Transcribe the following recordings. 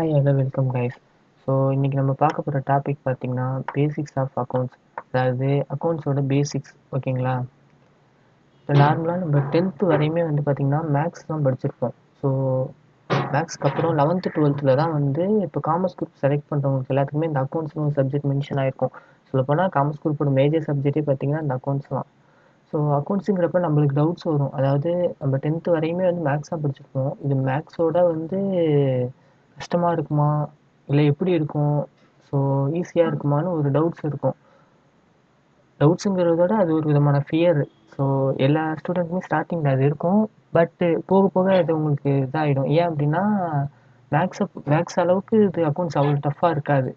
Hi hello welcome guys so இன்றைக்கி நம்ம பார்க்க போகிற டாபிக் பார்த்தீங்கன்னா பேசிக்ஸ் ஆஃப் அக்கௌண்ட்ஸ் அதாவது அக்கௌண்ட்ஸோட பேசிக்ஸ் ஓகேங்களா இப்போ நார்மலாக நம்ம டென்த்து வரையுமே வந்து பார்த்திங்கன்னா மேக்ஸ் தான் படிச்சிருப்போம். ஸோ மேக்ஸ்க்கு அப்புறம் லெவன்த்து டுவெல்த்தில் தான் வந்து இப்போ காமர்ஸ் குரூப் செலக்ட் பண்ணுறவங்களுக்கு எல்லாத்துக்குமே இந்த அக்கௌண்ட்ஸ்னு ஒரு சப்ஜெக்ட் மென்ஷன் ஆகிருக்கும் சொல்லப்போனால் காமர்ஸ் குரூப்போட மேஜர் சப்ஜெக்டே பார்த்தீங்கன்னா இந்த அக்கௌண்ட்ஸ் தான். ஸோ அக்கௌண்ட்ஸுங்கிறப்ப நம்மளுக்கு டவுட்ஸ் வரும். அதாவது நம்ம டென்த்து வரையுமே வந்து மேக்ஸ் தான் படிச்சிருப்போம். இது மேக்ஸோட வந்து கஷ்டமாக இருக்குமா? இல்லை எப்படி இருக்கும்? ஸோ ஈஸியாக இருக்குமான்னு ஒரு டவுட்ஸ் இருக்கும். டவுட்ஸுங்கிறதோட அது ஒரு விதமான ஃபியர் ஸோ எல்லா ஸ்டூடெண்ட்ஸுமே ஸ்டார்டிங்கில் அது இருக்கும். பட்டு போக போக அது உங்களுக்கு இதாகிடும் ஏன் அப்படின்னா மேக்ஸை மேக்ஸ் அளவுக்கு இது அக்கௌண்ட்ஸ் அவ்வளோ டஃப்பாக இருக்காது.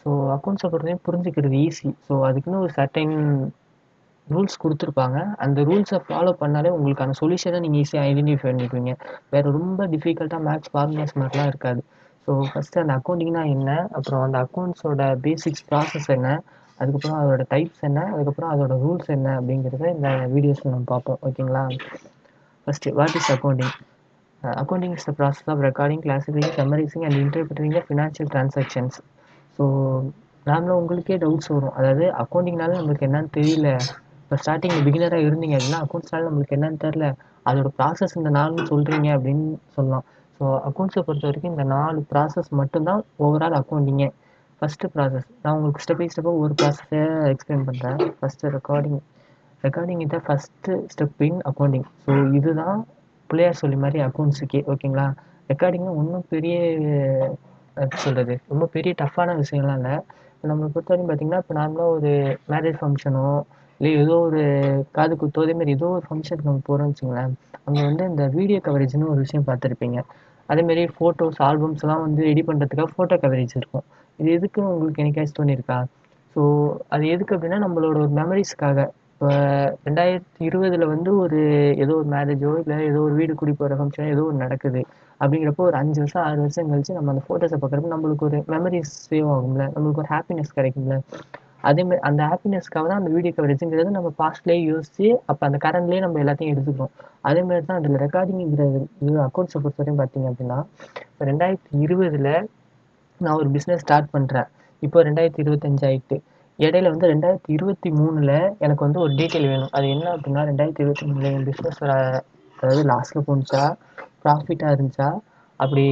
ஸோ அக்கௌண்ட்ஸை பொறுத்தவரையும் புரிஞ்சுக்கிறது ஈஸி ஸோ அதுக்குன்னு ஒரு சர்டைன் ரூல்ஸ் கொடுத்துருப்பாங்க. அந்த ரூல்ஸை ஃபாலோ பண்ணாலே உங்களுக்கான சொல்யூஷனை நீங்கள் ஈஸியாக ஐடென்டிஃபை பண்ணிக்குவீங்க வேறு ரொம்ப டிஃபிகல்ட்டாக மேக்ஸ் ஃபார்முலாஸ் மாதிரிலாம் இருக்காது. ஸோ ஃபஸ்ட்டு அந்த அக்கௌண்டிங்னா என்ன? அப்புறம் அந்த அக்கௌண்ட்ஸோட பேசிக்ஸ் ப்ராசஸ் என்ன? அதுக்கப்புறம் அதோட டைப்ஸ் என்ன? அதுக்கப்புறம் அதோட ரூல்ஸ் என்ன? அப்படிங்கிறத இந்த வீடியோஸில் நம்ம பார்ப்போம். ஓகேங்களா first what is accounting accounting is the process of recording classifying summarising and interpreting the financial transactions so நார்மலாக உங்களுக்கே டவுட்ஸ் வரும். அதாவது அக்கௌண்டிங்னால நம்மளுக்கு என்னன்னு தெரியல. இப்போ ஸ்டார்டிங் பிகினராக இருந்தீங்க அப்படின்னா அக்கௌண்ட்ஸ்னால நம்மளுக்கு என்னன்னு தெரில அதோட ப்ராசஸ் இந்த நாலுன்னு சொல்கிறீங்க அப்படின்னு சொல்லலாம். ஸோ அக்கௌண்ட்ஸை பொறுத்த வரைக்கும் இந்த நாலு ப்ராசஸ் மட்டும்தான் ஓவரால் அக்கௌண்டிங்கே ஃபஸ்ட்டு ப்ராசஸ் நான் உங்களுக்கு ஸ்டெப் பை ஸ்டெப்பாக ஒரு ப்ராசஸை எக்ஸ்பிளைன் பண்ணுறேன் ஃபஸ்ட்டு ரெக்கார்டிங் ரெக்கார்டிங் இதை first step in accounting so இதுதான் பிள்ளையார் சொல்லி மாதிரி அக்கௌண்ட்ஸுக்கே ஓகேங்களா ரெக்கார்டிங்னா ஒன்றும் பெரிய சொல்கிறது ரொம்ப பெரிய டஃப்பான விஷயம்லாம் இல்லை. இப்போ நம்மளை பொறுத்த வரைக்கும் பார்த்தீங்கன்னா இப்போ நார்மலாக ஒரு மேரேஜ் ஃபங்க்ஷனோ இல்லை ஏதோ ஒரு காது குத்தோ அதேமாரி ஏதோ ஒரு ஃபங்க்ஷனுக்கு நம்ம போகிறோம்னு வச்சுங்களேன் அங்கே வந்து இந்த வீடியோ கவரேஜ்னு ஒரு விஷயம் பார்த்துருப்பீங்க. அதேமாரி ஃபோட்டோஸ் ஆல்பம்ஸ்லாம் வந்து ரெடி பண்ணுறதுக்காக ஃபோட்டோ கவரேஜ் இருக்கும். இது எதுக்குன்னு உங்களுக்கு என்னைக்காச்சும் தோணியிருக்கா ஸோ அது எதுக்கு அப்படின்னா நம்மளோட ஒரு மெமரிஸ்க்காக இப்போ ரெண்டாயிரத்தி இருபதில் வந்து ஒரு ஏதோ ஒரு மேரேஜோ இல்லை ஏதோ ஒரு வீடு குடி போகிற ஃபங்க்ஷனோ ஏதோ ஒரு நடக்குது. அப்படிங்கிறப்போ ஒரு அஞ்சு வருஷம் ஆறு வருஷம் கழிச்சு நம்ம அந்த ஃபோட்டோஸை பார்க்குறப்ப நம்மளுக்கு ஒரு மெமரிஸ் சேவ் ஆகும்ல. நம்மளுக்கு ஒரு ஹாப்பினஸ் கிடைக்கும்ல. அதேமாரி அந்த ஹாப்பினஸ்க்காக தான் அந்த வீடியோ கவரேஜுங்கிறது நம்ம பாஸ்ட்லேயே யோசிச்சு அப்போ அந்த கரண்ட்லேயே நம்ம எல்லாத்தையும் எடுத்துக்கிறோம். அதேமாதிரி தான் அதில் ரெக்கார்டிங்கிறது இது அக்கௌண்ட்ஸை பொறுத்த வரையும் பார்த்தீங்க அப்படின்னா இப்போ ரெண்டாயிரத்தி இருபதில் நான் ஒரு பிஸ்னஸ் ஸ்டார்ட் பண்ணுறேன் இப்போ ரெண்டாயிரத்தி இருபத்தஞ்சு ஆயிட்டு. இடையில வந்து ரெண்டாயிரத்தி இருபத்தி மூணில் எனக்கு வந்து ஒரு டீட்டெயில் வேணும். அது என்ன அப்படின்னா ரெண்டாயிரத்தி இருபத்தி மூணில் என் பிஸ்னஸ் அதாவது லாஸ்ட்டில் போணுச்சா ப்ராஃபிட்டாக இருந்துச்சா அப்படி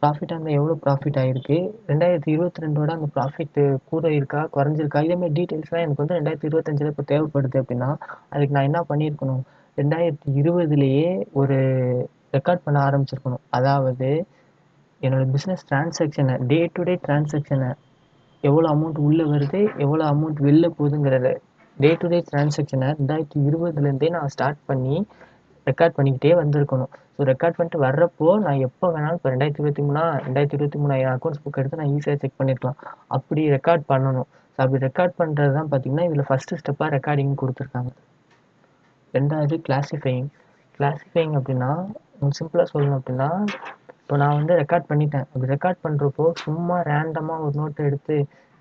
ப்ராஃபிட்டாக இருந்தால் எவ்வளோ ப்ராஃபிட் ஆகிருக்கு ரெண்டாயிரத்தி இருபத்தி ரெண்டோட அந்த ப்ராஃபிட்டு கூட இருக்கா குறைஞ்சிருக்கா இதேமாதிரி டீட்டெயில்ஸ்லாம் எனக்கு வந்து ரெண்டாயிரத்தி இருபத்தஞ்சில் இப்போ தேவைப்படுது அப்படின்னா அதுக்கு நான் என்ன பண்ணியிருக்கணும்? ரெண்டாயிரத்தி இருபதுலேயே ஒரு ரெக்கார்ட் பண்ண ஆரம்பிச்சிருக்கணும். அதாவது என்னோடய பிஸ்னஸ் டிரான்சாக்ஷனை டே டு டே டிரான்சாக்ஷனை எவ்வளோ அமௌண்ட் உள்ளே வருது எவ்வளோ அமௌண்ட் வெளில போகுதுங்கிறத டே டு டே டிரான்சாக்ஷனை ரெண்டாயிரத்தி இருபதுலேருந்தே நான் ஸ்டார்ட் பண்ணி ரெக்கார்ட் பண்ணிக்கிட்டே வந்திருக்கணும். ஸோ ரெக்கார்ட் பண்ணிட்டு வர்றப்போ நான் எப்போ வேணாலும் இப்போ ரெண்டாயிரத்தி இருபத்தி மூணா ரெண்டாயிரத்தி இருபத்தி மூணு என் அக்கௌண்ட்ஸ் புக் எடுத்து நான் ஈஸியாக செக் பண்ணிருக்கலாம். அப்படி ரெக்கார்ட் பண்ணணும். ஸோ அப்படி ரெக்கார்ட் பண்ணுறது தான் பார்த்தீங்கன்னா இதில் ஃபஸ்ட்டு ஸ்டெப்பாக ரெக்கார்டிங் கொடுத்துருக்காங்க. ரெண்டாவது கிளாஸிஃபையிங் கிளாஸிஃபையிங் அப்படின்னா சிம்பிளாக சொல்லணும் அப்படின்னா இப்போ நான் வந்து ரெக்கார்ட் பண்ணிட்டேன். அப்படி ரெக்கார்ட் பண்ணுறப்போ சும்மா ரேண்டமாக ஒரு நோட்டை எடுத்து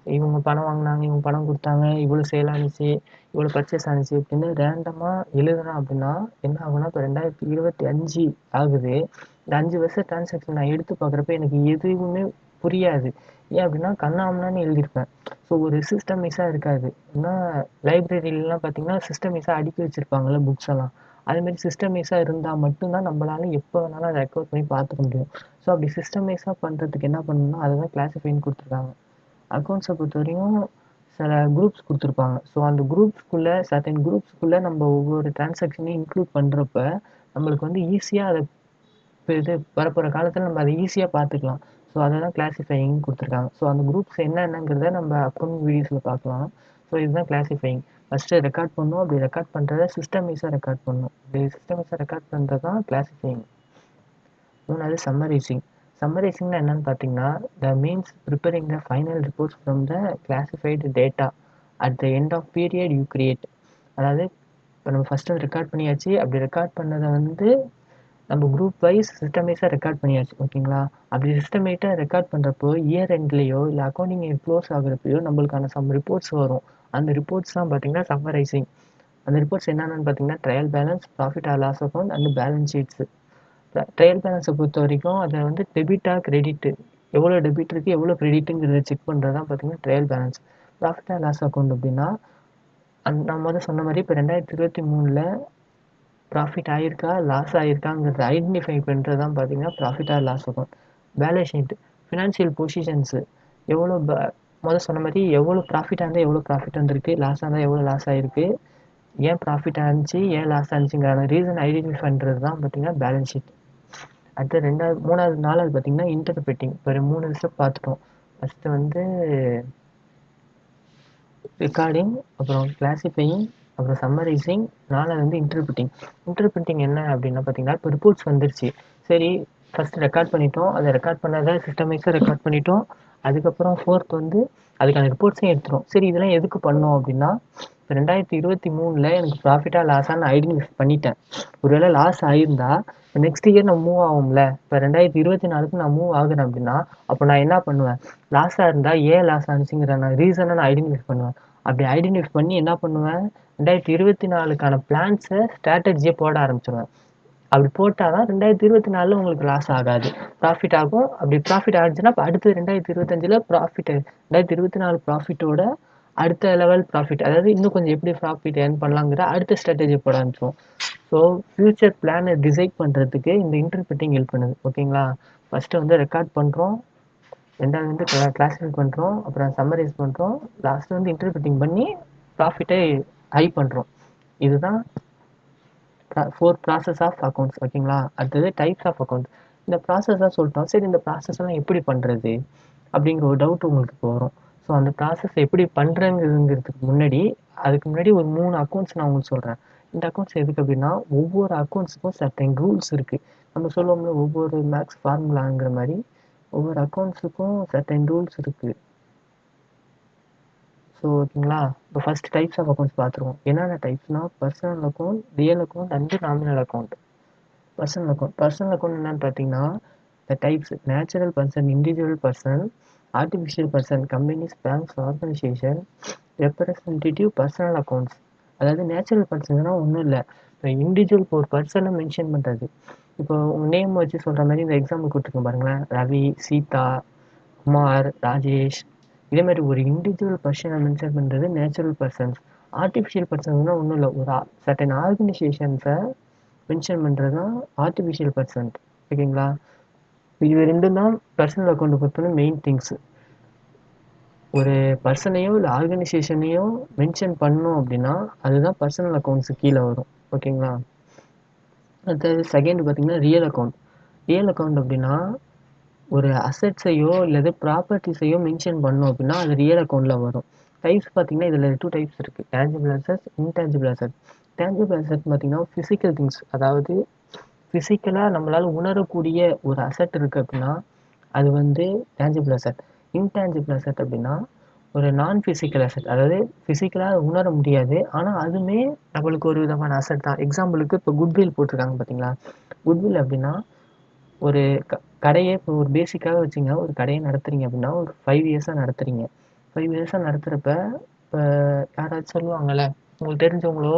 இவங்க பணம் வாங்கினாங்க இவங்க பணம் கொடுத்தாங்க இவ்வளோ சேல் ஆணுச்சு இவ்வளோ பர்ச்சேஸ் ஆணுச்சு அப்படின்னு ரேண்டமாக எழுதுனேன் அப்படின்னா என்ன ஆகுனா இப்போ ரெண்டாயிரத்தி இருபத்தி அஞ்சு ஆகுது. இந்த அஞ்சு வருஷம் டிரான்சாக்ஷன் நான் எடுத்து பார்க்குறப்ப எனக்கு எதுவுமே புரியாது. ஏன் அப்படின்னா கண்ணாமனான்னு எழுதியிருப்பேன். ஸோ ஒரு சிஸ்டமைஸாக இருக்காது. ஏன்னா லைப்ரரியிலலாம் பார்த்தீங்கன்னா சிஸ்டமைஸாக அடுக்கி வச்சுருப்பாங்கள்ல புக்ஸ் எல்லாம். அதுமாரி சிஸ்டமைஸாக இருந்தால் மட்டும்தான் நம்மளால எப்போ வேணாலும் அதை ரெக்கவர் பண்ணி பார்த்துக்க முடியும். ஸோ அப்படி சிஸ்டமைஸாக பண்ணுறதுக்கு என்ன பண்ணணும்னா அதை தான் கிளாஸிஃபைன்னு கொடுத்துருக்காங்க. அக்கௌண்ட்ஸை பொறுத்த வரையும் சில குரூப்ஸ் கொடுத்துருப்பாங்க ஸோ அந்த குரூப்ஸ்குள்ளே சர்டன் குரூப்ஸ்குள்ளே நம்ம ஒவ்வொரு டிரான்சாக்ஷனையும் இன்க்ளூட் பண்ணுறப்ப நம்மளுக்கு வந்து ஈஸியாக அதை இது வரப்போகிற காலத்தில் நம்ம அதை ஈஸியாக பார்த்துக்கலாம் ஸோ அதை தான் கிளாஸிஃபையிங் கொடுத்துருக்காங்க ஸோ அந்த குரூப்ஸ் என்னென்னங்கிறத நம்ம அப்கமிங் வீடியோஸில் பார்க்கலாம் ஸோ இதுதான் கிளாஸிஃபையிங் ஃபஸ்ட்டு ரெக்கார்ட் பண்ணணும் அப்படி ரெக்கார்ட் பண்ணுறத சிஸ்டமைஸாக ரெக்கார்ட் பண்ணணும் அப்படி சிஸ்டமைஸாக ரெக்கார்ட் பண்ணுறது தான் கிளாஸிஃபையிங் மூணாவது சம்மரைசிங் சம்மரைசிங்னா என்னன்னு பார்த்தீங்கன்னா the means preparing the final reports from the classified data at the end of period you create அதாவது இப்போ நம்ம ஃபஸ்ட்டு ரெக்கார்ட் பண்ணியாச்சு. அப்படி ரெக்கார்ட் பண்ணதை வந்து நம்ம குரூப் வைஸ் சிஸ்டமைஸாக ரெக்கார்ட் பண்ணியாச்சு ஓகேங்களா? அப்படி சிஸ்டமேட்டாக ரெக்கார்ட் பண்ணுறப்போ இயர் எண்ட்லேயோ இல்லை அக்கௌண்டிங் க்ளோஸ் ஆகுறப்பையோ நம்மளுக்கான சம் ரிப்போர்ட்ஸ் வரும். அந்த ரிப்போர்ட்ஸ்லாம் பார்த்தீங்கன்னா சம்மரைசிங் அந்த ரிப்போர்ட்ஸ் என்னென்னு பார்த்தீங்கன்னா trial balance profit or loss account and balance sheets trial பேலன்ஸை பொறுத்த வரைக்கும் அதை வந்து டெபிட்டா கிரெடிட்டு எவ்வளோ டெபிட் இருக்குது எவ்வளோ கிரெடிட்டுங்கிறத செக் பண்ணுறது தான் பார்த்தீங்கன்னா trial balance profit and loss account அப்படின்னா அந் நான் முதல் சொன்ன மாதிரி இப்போ ரெண்டாயிரத்தி இருபத்தி மூணில் ப்ராஃபிட் ஆகிருக்கா லாஸ் ஆகிருக்காங்கிறத ஐடென்டிஃபை பண்ணுறது தான் பார்த்தீங்கன்னா profit or loss account balance sheet financial positions எவ்வளோ ப முதல்ல சொன்ன மாதிரி எவ்வளோ ப்ராஃபிட்டாக இருந்தால் எவ்வளோ ப்ராஃபிட் வந்திருக்கு லாஸாக இருந்தால் எவ்வளோ லாஸ் ஆயிருக்கு ஏன் ப்ராஃபிட் ஆனிச்சு ஏன் லாஸ் ஆனிச்சுங்கிற ரீசன் ஐடென்டிஃபை பண்ணுறது தான் பார்த்தீங்கன்னா பேலன்ஸ் ஷீட் அடுத்து ரெண்டாவது மூணாவது நாலாவது பார்த்தீங்கன்னா இன்டர்பிரிட்டிங் இப்போ மூணு ஸ்டெப் பார்த்துட்டோம். ஃபஸ்ட்டு வந்து ரெக்கார்டிங் அப்புறம் கிளாசிஃபையிங் அப்புறம் சம்மரைசிங் நாலாவது வந்து இன்டர்பிரிட்டிங் இன்டர்பிரிட்டிங் என்ன அப்படின்னா பார்த்தீங்கன்னா இப்போ ரிப்போர்ட்ஸ் வந்துருச்சு. சரி ஃபஸ்ட் ரெக்கார்ட் பண்ணிட்டோம். அதை ரெக்கார்ட் பண்ணாத சிஸ்டமைஸாக ரெக்கார்ட் பண்ணிட்டோம். அதுக்கப்புறம் ஃபோர்த் வந்து அதுக்கான ரிப்போர்ட்ஸையும் எடுத்துரும். சரி இதெல்லாம் எதுக்கு பண்ணோம் அப்படின்னா ரெண்டாயிரத்தி இருபத்தி மூணில் எனக்கு ப்ராஃபிட்டாக லாஸாக ஐடென்டிஃபை பண்ணிட்டேன். ஒருவேளை லாஸ் ஆகியிருந்தா நெக்ஸ்ட் இயர் நான் மூவ் ஆகும்ல இப்போ ரெண்டாயிரத்தி இருபத்தி நாலுக்கு நான் மூவ் ஆகுறேன் அப்படின்னா அப்போ நான் என்ன பண்ணுவேன்? லாஸாக இருந்தால் ஏன் லாஸ் ஆனிச்சுங்கிற நான் ரீசனை நான் ஐடென்டிஃபை பண்ணுவேன். அப்படி ஐடென்டிஃபை பண்ணி என்ன பண்ணுவேன்? ரெண்டாயிரத்தி இருபத்தி நாலுக்கான பிளான்ஸை ஸ்ட்ராட்டஜியை போட ஆரம்பிச்சிருவேன். அப்படி போட்டால் தான் ரெண்டாயிரத்தி இருபத்தி நாலில் உங்களுக்கு லாஸ் ஆகாது. ப்ராஃபிட் ஆகும். அப்படி ப்ராஃபிட் ஆச்சுன்னா இப்போ அடுத்து ரெண்டாயிரத்தி இருபத்தஞ்சில் ப்ராஃபிட் ரெண்டாயிரத்தி இருபத்தி நாலு ப்ராஃபிட்டோட அடுத்த லெவல் ப்ராஃபிட் அதாவது இன்னும் கொஞ்சம் எப்படி ப்ராஃபிட் ஏர்ன் பண்ணலாங்கிற அடுத்த ஸ்ட்ராட்டஜி போட ஆரம்பிச்சோம் ஸோ ஃப்யூச்சர் பிளானை டிசைட் பண்ணுறதுக்கு இந்த இன்டர்பிரிட்டிங் ஹெல்ப் பண்ணுது ஓகேங்களா ஃபஸ்ட்டு வந்து ரெக்கார்ட் பண்ணுறோம் ரெண்டாவது வந்து கிளாஸிஃபை பண்ணுறோம் அப்புறம் சம்மரைஸ் பண்ணுறோம் லாஸ்ட்டு வந்து இன்டர்பிரிட்டிங் பண்ணி ப்ராஃபிட்டை ஹை பண்ணுறோம் இதுதான் ஃபோர் ப்ராசஸ் ஆஃப் அக்கௌண்ட்ஸ் ஓகேங்களா அடுத்தது டைப்ஸ் ஆஃப் அக்கௌண்ட்ஸ் இந்த ப்ராசஸ்லாம் சொல்லிட்டோம் சரி இந்த ப்ராசஸ் எல்லாம் எப்படி பண்ணுறது அப்படிங்கிற ஒரு டவுட் உங்களுக்கு இப்போ வரும். ஸோ அந்த ப்ராசஸ் எப்படி பண்ணுறேங்கிறதுங்கிறதுக்கு முன்னாடி அதுக்கு முன்னாடி ஒரு மூணு அக்கௌண்ட்ஸ் நான் உங்களுக்கு சொல்கிறேன் இந்த அக்கௌண்ட்ஸ் எதுக்கு அப்படின்னா ஒவ்வொரு அக்கௌண்ட்ஸுக்கும் சர்டன் ரூல்ஸ் இருக்குது நம்ம சொல்லுவோம்ல ஒவ்வொரு மேக்ஸ் ஃபார்முலாங்கிற மாதிரி ஒவ்வொரு அக்கௌண்ட்ஸுக்கும் சர்டன் ரூல்ஸ் இருக்குது ஸோ ஓகேங்களா? இப்போ ஃபர்ஸ்ட் டைப்ஸ் ஆஃப் அக்கௌண்ட்ஸ் பார்த்துருவோம். என்னென்ன டைப்ஸ்னால் personal account real account and nominal account personal account personal account என்னன்னு பார்த்தீங்கன்னா the types natural person individual person artificial person companies banks organisation representative personal accounts அதாவது natural பர்சன்ஸ்னால் ஒன்றும் இல்லை. இப்போ இண்டிவிஜுவல் இப்போ ஒரு பர்சனை மென்ஷன் பண்ணுறது இப்போ உங்கள் நேம் வச்சு சொல்கிற மாதிரி இந்த எக்ஸாம்பிள் கொடுத்துருக்கோம் பாருங்களேன். ரவி சீதா குமார் ராஜேஷ். இதே மாதிரி ஒரு இண்டிவிஜுவல் பர்சனை மென்ஷன் பண்ணுறது நேச்சுரல் பர்சன்ஸ் ஆர்டிஃபிஷியல் பர்சன்ஸ்னால் ஒன்றும் இல்லை. ஒரு சர்டன் ஆர்கனைசேஷன்ஸை மென்ஷன் பண்ணுறது தான் ஆர்டிஃபிஷியல் பர்சன்ட் ஓகேங்களா? இது ரெண்டும் தான் பர்சனல் அக்கௌண்ட்டை பொறுத்தவரை மெயின் திங்ஸு ஒரு பர்சனையோ இல்லை ஆர்கனைசேஷனையோ மென்ஷன் பண்ணோம் அப்படின்னா அதுதான் பர்சனல் அக்கௌண்ட்ஸு கீழே வரும். ஓகேங்களா அடுத்தது செகண்ட் பார்த்தீங்கன்னா ரியல் அக்கௌண்ட் ரியல் அக்கௌண்ட் அப்படின்னா ஒரு அசட்ஸையோ இல்லது ப்ராப்பர்ட்டிஸையோ மென்ஷன் பண்ணோம் அப்படின்னா அது ரியல் அக்கௌண்ட்டில் வரும். டைப்ஸ் பார்த்தீங்கன்னா இதில் டூ டைப்ஸ் இருக்குது tangible assets intangible asset tangible asset பார்த்தீங்கன்னா ஃபிசிக்கல் திங்ஸ் அதாவது ஃபிசிக்கலாக நம்மளால் உணரக்கூடிய ஒரு அசட் இருக்குது அப்படின்னா அது வந்து டேஞ்சிபிள் அசட் இன்டேஞ்சிபிள் அசட் அப்படின்னா ஒரு நான் ஃபிசிக்கல் அசட் அதாவது ஃபிசிக்கலாக உணர முடியாது. ஆனால் அதுவுமே நம்மளுக்கு ஒரு விதமான அசட் தான். எக்ஸாம்பிளுக்கு இப்போ குட்வில் போட்டிருக்காங்க பார்த்தீங்களா குட்வில் அப்படின்னா ஒரு க கடையை இப்போ ஒரு பேசிக்காக வச்சுங்க. ஒரு கடையை நடத்துறீங்க அப்படின்னா ஒரு ஃபைவ் இயர்ஸாக நடத்துறீங்க. ஃபைவ் இயர்ஸாக நடத்துகிறப்ப இப்போ யாராச்சும் சொல்லுவாங்கள்ல உங்களுக்கு தெரிஞ்சவங்களோ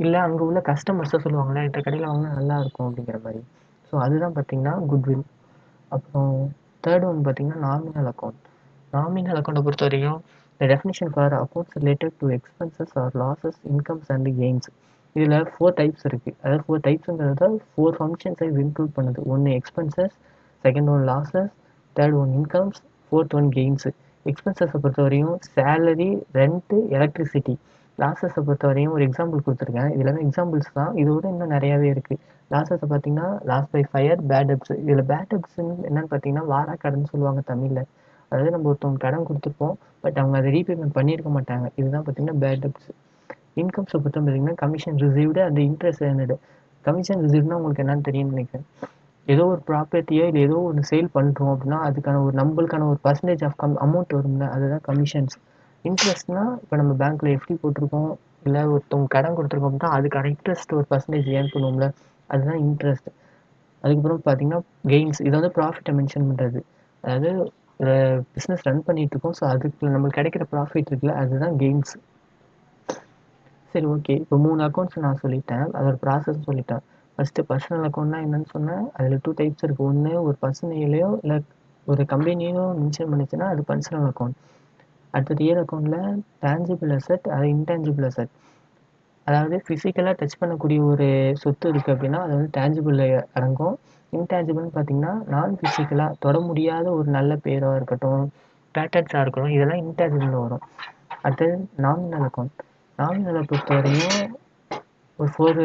இல்லை அங்கே உள்ள கஸ்டமர்ஸை சொல்லுவாங்கள்ல இந்த கடையில் வாங்கினா நல்லா இருக்கும் அப்படிங்கிற மாதிரி. ஸோ அதுதான் பார்த்தீங்கன்னா குட்வில் அப்புறம் தேர்ட் ஒன் பார்த்தீங்கன்னா நாமினல் அக்கௌண்ட் நாமினல் அக்கௌண்ட்டை பொறுத்த வரைக்கும் இந்த definition for accounts related to expenses or losses incomes and gains இதில் ஃபோர் டைப்ஸ் இருக்குது அதாவது ஃபோர் டைப்ஸுங்கிறத ஃபோர் ஃபங்க்ஷன்ஸை இன்க்ளூட் பண்ணுது. ஒன்று expenses second one losses third one incomes fourth one gains எக்ஸ்பென்சஸை பொறுத்த வரையும் சேலரி ரெண்ட்டு எலக்ட்ரிசிட்டி லாசஸை பொறுத்த வரையும் ஒரு எக்ஸாம்பிள் கொடுத்துருக்கேன். இது எல்லாமே எக்ஸாம்பிள்ஸ் தான். இதோட இன்னும் நிறையாவே இருக்குது லாசஸை பார்த்தீங்கன்னா loss by fire bad debts இதில் பேட் டெப்ஸ்ன்னு என்னன்னு பார்த்தீங்கன்னா வாரா கடன் சொல்லுவாங்க தமிழில். அதாவது நம்ம ஒருத்தவங்க கடன் கொடுத்துருப்போம் பட் அவங்க அதை ரீபேமெண்ட் பண்ணியிருக்க மாட்டாங்க. இதுதான் பார்த்தீங்கன்னா பேட் அப்ஸ் இன்கம்ஸை பொறுத்த பார்த்தீங்கன்னா கமிஷன் ரிசீவ்டு அந்த இன்ட்ரெஸ்ட் ஏர்னடு கமிஷன் ரிசீவ்னா உங்களுக்கு என்னன்னு தெரியும்னு நினைக்கிறேன். ஏதோ ஒரு ப்ராப்பர்ட்டியோ இல்லை ஏதோ ஒன்று சேல் பண்ணுறோம் அப்படின்னா அதுக்கான ஒரு நம்மளுக்கான ஒரு பர்சன்டேஜ் ஆஃப் கம் அமௌண்ட் வரும்ல அதுதான் கமிஷன்ஸ் இன்ட்ரெஸ்ட்னா இப்போ நம்ம பேங்க்கில் எஃப்டி போட்டிருக்கோம் இல்லை ஒருத்தவங்க கடன் கொடுத்துருக்கோம் அப்படின்னா அதுக்கான இன்ட்ரெஸ்ட் ஒரு பர்சன்டேஜ் ஏன் பண்ணுவோம்ல அதுதான் இன்ட்ரெஸ்ட் அதுக்கப்புறம் பார்த்தீங்கன்னா கெயின்ஸ் இதை வந்து ப்ராஃபிட்டை மென்ஷன் பண்ணுறது அதாவது பிஸ்னஸ் ரன் பண்ணிட்டு இருக்கோம் ஸோ அதுக்கு நம்மளுக்கு கிடைக்கிற ப்ராஃபிட் இருக்குல்ல அதுதான் கெயின்ஸ் சரி ஓகே இப்போ மூணு அக்கௌண்ட்ஸ் நான் சொல்லிட்டேன். அதோட ப்ராசஸ் சொல்லிட்டேன். ஃபஸ்ட்டு பர்சனல் அக்கௌண்ட்னா என்னன்னு சொன்னேன். அதில் டூ டைப்ஸ் இருக்குது ஒன்று ஒரு பர்சனையிலையோ இல்லை ஒரு கம்பெனியோ மென்ஷன் பண்ணிச்சுன்னா அது பர்சனல் அக்கௌண்ட் அடுத்து ரியல் அக்கௌண்ட்டில் டேஞ்சிபிள் அசட் அது இன்டேஞ்சிபிள் அசட் அதாவது ஃபிசிக்கலாக டச் பண்ணக்கூடிய ஒரு சொத்து இருக்குது அப்படின்னா அது வந்து டேஞ்சிபிள் அடங்கும். இன்டேஞ்சிபிள்னு பார்த்தீங்கன்னா நான் ஃபிசிக்கலாக தொட முடியாத ஒரு நல்ல பேராக இருக்கட்டும் பேட்டன்ஸாக இருக்கட்டும் இதெல்லாம் இன்டேஞ்சிபிளில் வரும். அடுத்தது நாமினல் அக்கௌண்ட் நாமினலை பொறுத்தவரையும் ஒரு ஃபோர்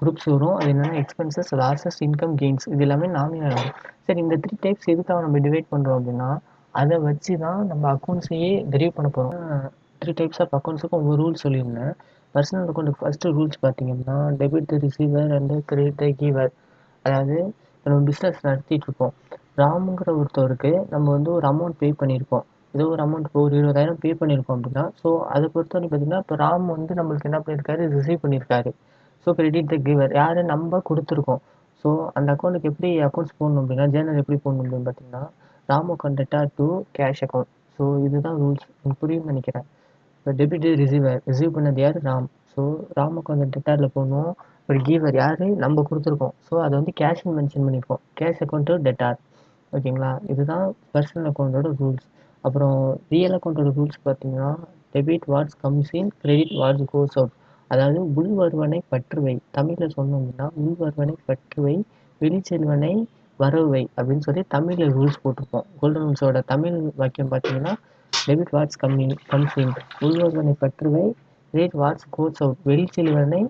குரூப்ஸ் வரும். அது என்னென்னா எக்ஸ்பென்சஸ் லாசஸ் இன்கம் கெயின்ஸ் இது எல்லாமே நாமினல் ஆகும் சரி இந்த த்ரீ டைப்ஸ் எதுக்காக நம்ம டிவைட் பண்ணுறோம் அப்படின்னா அதை வச்சு தான் நம்ம அக்கௌண்ட்ஸையே டெரிவ் பண்ண போகிறோம் த்ரீ டைப்ஸ் ஆஃப் அக்கௌண்ட்ஸுக்கும் ஒவ்வொரு ரூல் சொல்லியிருந்தேன். பர்சனல் அக்கௌண்ட்டுக்கு ஃபஸ்ட்டு ரூல்ஸ் பார்த்தீங்கன்னா debit the receiver and credit the giver அதாவது நம்ம பிஸ்னஸ் நடத்திட்டு இருக்கோம். ராமுங்கிற ஒருத்தவருக்கு நம்ம வந்து ஒரு அமௌண்ட் பே பண்ணியிருக்கோம். ஏதோ ஒரு அமௌண்ட் இப்போ ஒரு இருபதாயிரம் பே பண்ணியிருக்கோம் அப்படின்னா ஸோ அதை பொறுத்தவரைக்கும் பார்த்தீங்கன்னா இப்போ ராம் வந்து நம்மளுக்கு என்ன பண்ணியிருக்காரு? ரிசீவ் பண்ணியிருக்காரு. ஸோ கிரெடிட் த கிவர் யார்? நம்ம கொடுத்துருக்கோம். ஸோ அந்த அக்கௌண்ட்டுக்கு எப்படி அக்கௌண்ட்ஸ் போடணும் அப்படின்னா ஜேர்னல் எப்படி போடணும் அப்படின்னு பார்த்தீங்கன்னா Ram account debtor to cash account so இதுதான் ரூல்ஸ் எனக்கு புரியும்னு நினைக்கிறேன். இப்போ டெபிட் ரிசீவர் ரிசீவ் பண்ணது யார்? ராம். ஸோ ராம் அக்கௌண்ட் டெட்டாரில் போகணும் ஒரு கீவர் யார்? நம்ம கொடுத்துருக்கோம். ஸோ அதை வந்து கேஷ்னு மென்ஷன் பண்ணியிருக்கோம் கேஷ் அக்கௌண்ட்டு டெட்டார் ஓகேங்களா? இதுதான் பர்சனல் அக்கௌண்ட்டோட ரூல்ஸ் அப்புறம் ரியல் அக்கௌண்ட்டோட ரூல்ஸ் பார்த்தீங்கன்னா debit what's comes in credit what's goes out அதாவது உள் வருவனை பற்றுவை. தமிழில் சொன்னோம் அப்படின்னா உள் வருவனை பற்றுவை வெளிச்செல்வனை வரவை அப்படின்னு சொல்லி தமிழில் ரூல்ஸ் போட்டிருப்போம். கோல்டன் ரூல்ஸோட தமிழ் வாக்கியம் பார்த்தீங்கன்னா டெபிட் வாட்ஸ் கம்மி கம்ஸ் இன் உள் பற்றுவை ரேட் வாட்ஸ் கோட்ஸ் அவுட் வெளிச்செல்வனை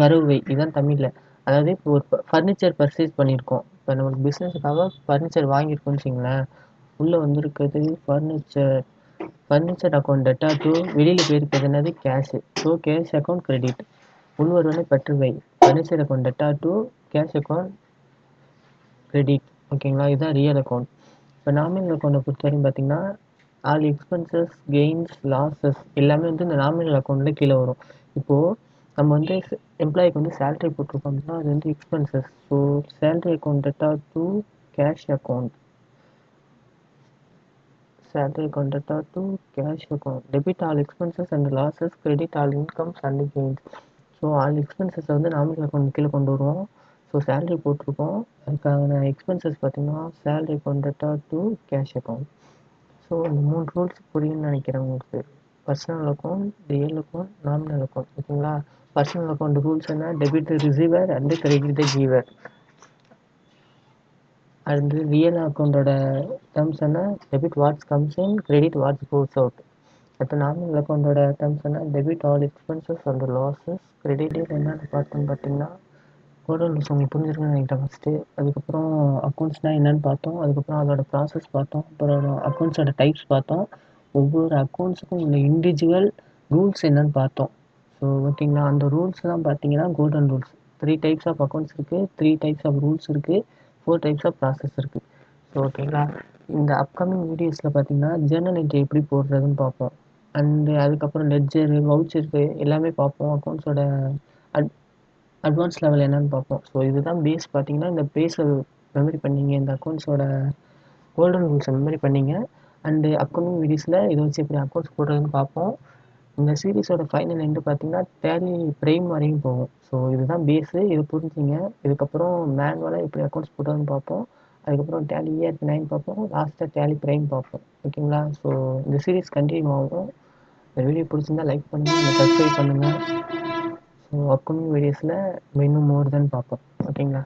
வரவை. இதுதான் தமிழில். அதாவது இப்போ ஒரு ஃபர்னிச்சர் பர்ச்சேஸ் பண்ணியிருக்கோம். இப்போ நம்மளுக்கு பிஸ்னஸுக்காக ஃபர்னிச்சர் வாங்கியிருக்கோம்னு வச்சிங்களேன் உள்ளே வந்திருக்கிறது furniture furniture account debtor to வெளியில் போயிருக்கிறது என்னது cash so cash account credit உள்வருவனை பற்றுவை. Furniture account debtor to cash account credit ஓகேங்களா இதுதான் ரியல் அக்கௌண்ட் இப்போ நாமினல் அக்கௌண்ட்டை பொறுத்தவரைக்கும் பார்த்தீங்கன்னா ஆல் எக்ஸ்பென்சஸ் கெயின்ஸ் லாஸஸ் எல்லாமே வந்து இந்த நாமினல் அக்கௌண்ட்டில் கீழே வரும். இப்போது நம்ம வந்து எம்ப்ளாய்க்கு வந்து சேலரி போட்டிருக்கோம் அப்படின்னா அது வந்து expenses so salary account debtor to cash account salary account debtor to cash account. Debit all expenses and losses credit all incomes and gains. So all expenses வந்து நாமினல் அக்கௌண்ட் கீழே கொண்டு வருவோம். ஸோ சேலரி போட்டிருக்கோம் அதுக்கான expenses பார்த்தீங்கன்னா salary account to cash account so இந்த மூணு rules புரியும்னு நினைக்கிறேன் உங்களுக்கு. Personal account real account nominal account ஓகேங்களா? பர்சனல் அக்கௌண்ட் ரூல்ஸ் என்ன? Debit receiver and credit the giver அடுத்து ரியல் அக்கௌண்ட்டோட டேர்ம்ஸ் என்ன? Debit what's comes in credit what's goes out அடுத்து நாமினல் அக்கௌண்ட்டோட டேர்ம்ஸ் என்ன? Debit all expenses and losses credit என்னென்னு பார்த்தோம்னு பார்த்தீங்கன்னா கோடல் உங்களுக்கு புரிஞ்சிருக்குன்னு நினைக்கிறேன் ஃபஸ்ட்டு அதுக்கப்புறம் அக்கௌண்ட்ஸ்னால் என்னென்னு பார்த்தோம். அதுக்கப்புறம் அதோட ப்ராசஸ் பார்த்தோம். அப்புறம் அக்கௌண்ட்ஸோட டைப்ஸ் பார்த்தோம். ஒவ்வொரு அக்கௌண்ட்ஸுக்கும் உள்ள இண்டிவிஜுவல் ரூல்ஸ் என்னென்னு பார்த்தோம். ஸோ ஓகேங்களா அந்த ரூல்ஸ் தான் பார்த்தீங்கன்னா golden rules three types of accounts இருக்குது த்ரீ டைப்ஸ் ஆஃப் ரூல்ஸ் இருக்குது ஃபோர் டைப்ஸ் ஆஃப் ப்ராசஸ் இருக்குது ஸோ ஓகேங்களா இந்த அப்கமிங் வீடியோஸில் பார்த்தீங்கன்னா ஜேர்னல் என்ட்ரி எப்படி போடுறதுன்னு பார்ப்போம். அண்டு அதுக்கப்புறம் லெட்ஜரு வவுச்சருக்கு எல்லாமே பார்ப்போம். அக்கௌண்ட்ஸோட அட் அட்வான்ஸ் லெவல் என்னன்னு பார்ப்போம். ஸோ இதுதான் பேஸ் பார்த்தீங்கன்னா இந்த பேஸை மெமரி பண்ணிங்க. இந்த அக்கௌண்ட்ஸோட கோல்டன் ரூல்ஸை மெமரி பண்ணிங்க. அண்டு அப்கமிங் வீடியோஸில் இதை வச்சு எப்படி அக்கௌண்ட்ஸ் போடுறதுன்னு பார்ப்போம். இந்த சீரீஸோட ஃபைனல் எண்டு பார்த்தீங்கன்னா டேலி ப்ரைம் வரையும் போகும். ஸோ இதுதான் பேஸு இதை புரிஞ்சுங்க. இதுக்கப்புறம் மேனுவலாக எப்படி அக்கௌண்ட்ஸ் போடுறதுன்னு பார்ப்போம். அதுக்கப்புறம் டேலி இயர் நைன் பார்ப்போம். லாஸ்ட்டாக டேலி ப்ரைம் பார்ப்போம். ஓகேங்களா ஸோ இந்த சீரீஸ் கண்டினியூ ஆகும். இந்த வீடியோ பிடிச்சிருந்தா லைக் பண்ணுங்கள் சப்ஸ்கிரைப் பண்ணுங்கள் ஸோ அப்கமிங் வீடியோஸில் இன்னும் மோர் தென் பார்ப்போம் ஓகேங்களா